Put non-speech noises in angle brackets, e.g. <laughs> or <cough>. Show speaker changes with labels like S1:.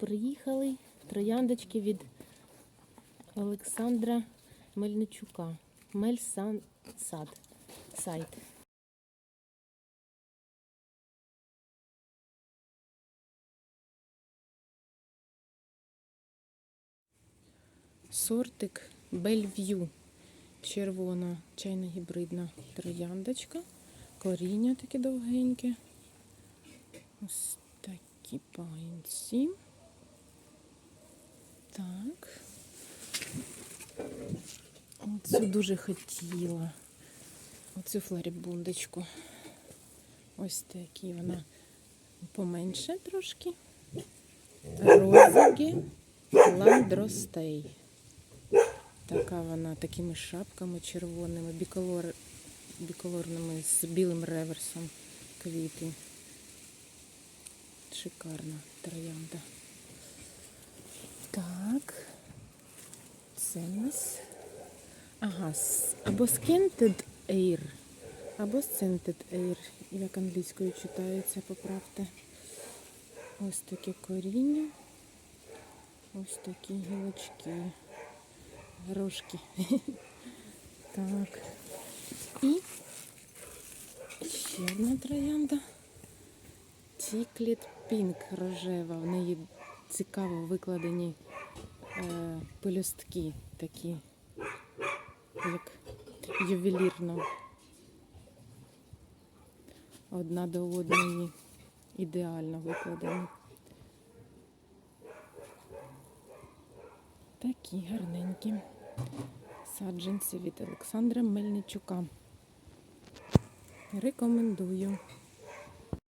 S1: приїхали в трояндочки від Олександра Мельничука. Мельсан сад. Сайт. Сортик Бельв'ю. Червона чайна гібридна трояндочка. Коріння таке довгеньке. Ось такі паїнці. Так. Оцю дуже хотіла. Оцю флорібундочку. Ось такі вона поменше трошки. Розаги ландростей. Така вона такими шапками червоними, біколор, біколорними з білим реверсом квіти. Шикарна троянда. Так. Це у нас. Ага, або Scented Air, або Scented Air, як англійською читається, поправте. Ось таке коріння. Ось такі гілочки. Рожки. <laughs> Так. І ще одна троянда. Тікліт Пінк рожева. В неї цікаво викладені пелюстки такі, як ювелірно. Одна до одної ідеально викладені. Такі гарненькі саджанці від Олександра Мельничука. Рекомендую.